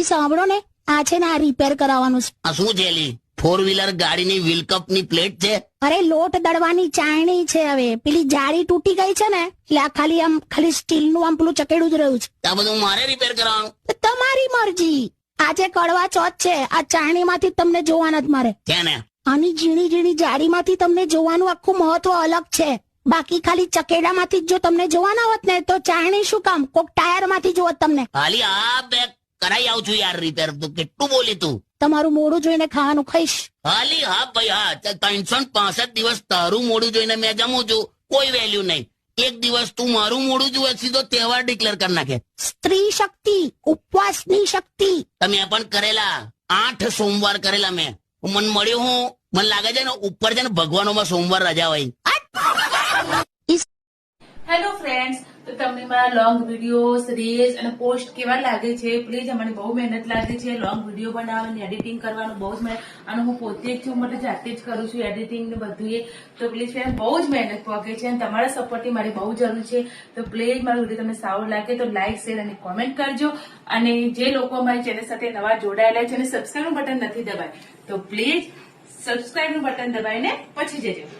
ઈ સાંભળો ને. આ છે ને આ રિપેર કરાવવાનું છે. આ શું છે ફોર વ્હીલર ગાડીની વ્હીલ કપની પ્લેટ છે? અરે લોટ દળવાની ચાયણી છે હવે. પેલી જાળી તૂટી ગઈ છે ને એટલે આ ખાલી આમ ખાલી સ્ટીલનું આમ પેલું ચકેડું જ રહ્યું છે. આ બધું મારે રિપેર કરવાનું તમારી મરજી. આજે કડવા ચોથ છે આ ચાયણીમાંથી જ તમને જોવાના જ મારે છે ને આની ઝીણી ઝીણી જાળીમાંથી તમને જોવાનું આખું મહત્વ અલગ છે. બાકી ખાલી ચકેડામાંથી જ જો તમને જોવાના હોત ને તો ચાયણી શું કામ? કોક ટાયરમાંથી જોત તમને. ખાલી આ બે કરાઈ આવું છું યાર રિપેર તું કેટલું બોલી તું? તમારું મોડું જોઈને ખાવાનું ખાઈશ. હાલી હા ભાઈ હા. ત્રણસો પાસઠ દિવસ તારું મોડું જોઈને મેં જમું છું. કોઈ વેલ્યુ નહીં. એક દિવસ તું મારું મોડું જુએ સીધો તહેવાર ડિક્લેર કરી નાખે. સ્ત્રી શક્તિ ઉપવાસની શક્તિ. તમે પણ કરેલા. આઠ સોમવાર કરેલા મેં. મન મળ્યું હું. મને લાગે છે ને ઉપર છે ને ભગવાનોમાં સોમવાર રજા હોય હેલો ફ્રેન્ડ્સ તો તમને મારા લોંગ વિડીયોઝ રીલ્સ અને પોસ્ટ કેવા લાગે છે પ્લીઝ અમારી બહુ મહેનત લાગે છે. લોંગ વીડિયો બનાવવાની એડિટિંગ કરવાનું બહુ જ મહેનત અને હું પોતે જ છું માટે જાતે જ કરું છું એડિટિંગ ને બધું તો પ્લીઝ ફ્રેન્ડ બહુ જ મહેનત પગે છે અને તમારા સપોર્ટની મારી બહુ જરૂર છે. તો પ્લીઝ મારો વીડિયો તમને સારો લાગે તો લાઇક શેર અને કોમેન્ટ કરજો. અને જે લોકો અમારી ચેનલ સાથે નવા જોડાયેલા છે અને સબસ્ક્રાઈબનું બટન નથી દબાય, તો પ્લીઝ સબસ્ક્રાઈબનું બટન દબાવીને પછી જજો.